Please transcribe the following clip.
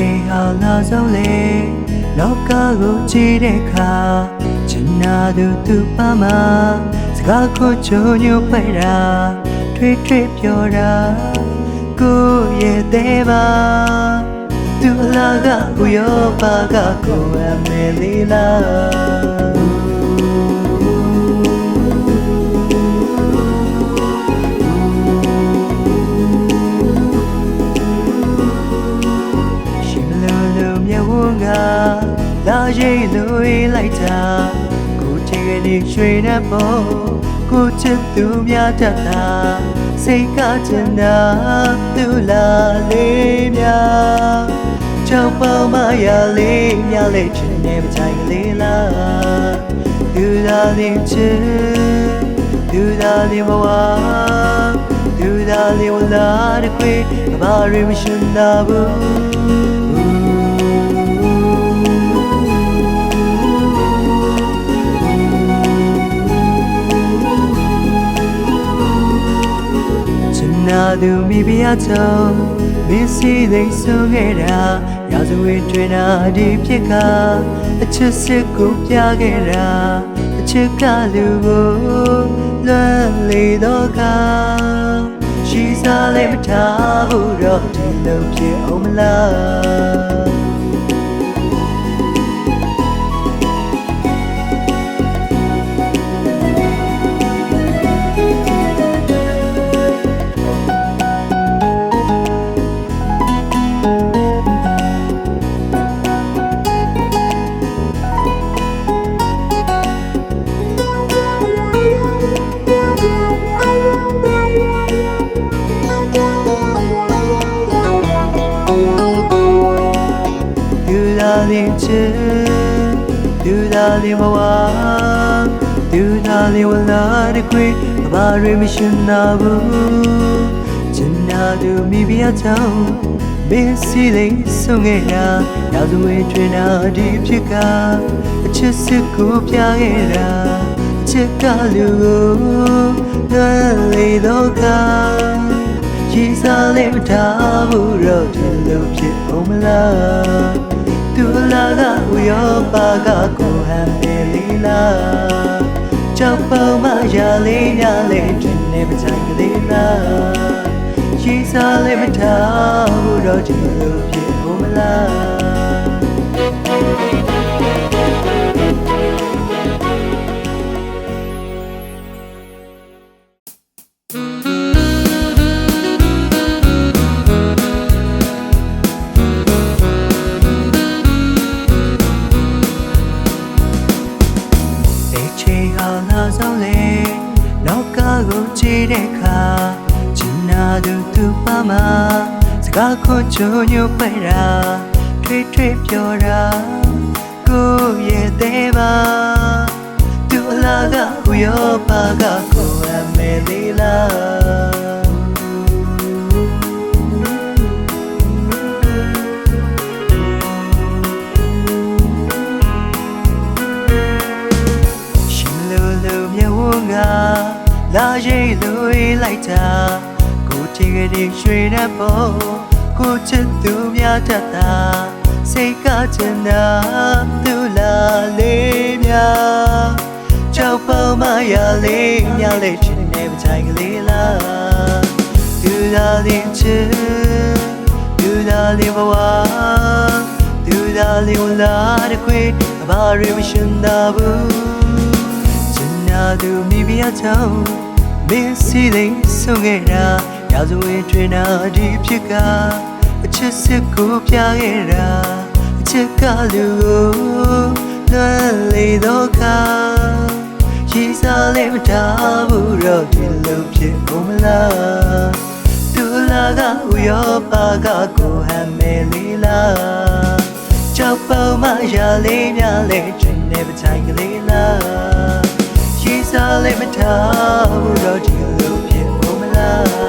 လာဆုံးလေလောကကိုကြည့်တဲ့အခါချင်နာသူသူပါမစကားကိုချုံညွတ်ပိုက်တာထွေးထွေးပြောတာကိုရဲ့သေးပါသူအလားကကိုရောပါကကိုအမေလေးလား လို့လိုက်တာကိုချင်ကလေးရွှေနဲ့ပေါ်ကိုချစ်သူများတတ်တာစိတ်ကချင်တာသူလာလေးများချောင်းပေါင်းမရလေးများလေးချင်နေမချိုင်ကလေးလားသူလာလေးချစ်သူလာလေးမဝါသူသာလျော်လာတဲ့ခွေဘာရီမရှင်နာဘူး သူမိဖုရားချောင်းမင်းစီသိဆုံးခဲ့တာရာဇဝေတွင်နာဒီဖြစ်ကအချစ်စစ်ကိုပြခဲ့တာအချစ်ကလူကိုလွမ်းလေတော့ကရှိစားလည်းမထားဘူးတော့ဒီလိုဖြစ်အောင်မလား သူသာလင်ဘဝသူသာလင်ဝလာတဲ့ခွေဘာရီမရှင်နာဘူးချင်နာသူမိဖုရားချောင်းမင်းစီလေးဆုံးခဲ့တာရောက်သူဝင်ထွင်တာဒီဖြစ်ကအချစ်စစ်ကိုပြခဲ့တာအချစ်ကလူကိုငါလေတော့ကရှိစားလေးမထားဘူးတော့ဒီလိုဖြစ်အောင်မလား သူလာကဝရောပါကကိုဟန်နေလီလားကြောက်ပေါမရလေးရလေးတင်နေပချိုင်ကလေးလားရှိစားလေးမထားဘူးတော့ဒီလိုဖြစ်အောင်မလား ဆုံးလေလောကကိုကြည့်တဲ့အခါချင်နာသူသူပါမစကားခွန်ချိုညိုပဲရာထွေထွေပြောတာကိုရဲ့သေးပါသူအလားကဥရောပါကကိုအမဲသေးလား လာရိတ်လို့လိုက်တာကိုချင်ကလေးရွှေနဲ့ပေါ်ကိုချစ်သူများတတ်တာစိတ်ကချင်တာသူလာလေးများကြောက်ပေါင်းမရလေးများလေးချင်နေမချိုင်ကလေးလားသူလာလေးချစ်သူလာလေးဘဝသူလာလေးဝလာတဲ့ခွေဘာရီမရှင်နာဘူးချင်နာ သူမိဖုရားချောင်းမင်းစီလေးဆုံးခဲ့တာရာဇဝင်တွင်နာဒီဖြစ်ကအချစ်စစ်ကိုပြခဲ့တာအချစ်ကလူကိုလွမ်းလေတော့ကရှိစားလေးမထားဘူးတော့ဒီလိုဖြစ်ကုန်မလားသူလာကဥရောပါကကိုဟမ်းမေလီလားကြောက်ပေါမရလေးများလေးချင်နေပချိုင်ကလေးလားရှိ စားလိုက်မထားဘူးတော့ဒီလိုဖြစ်မလား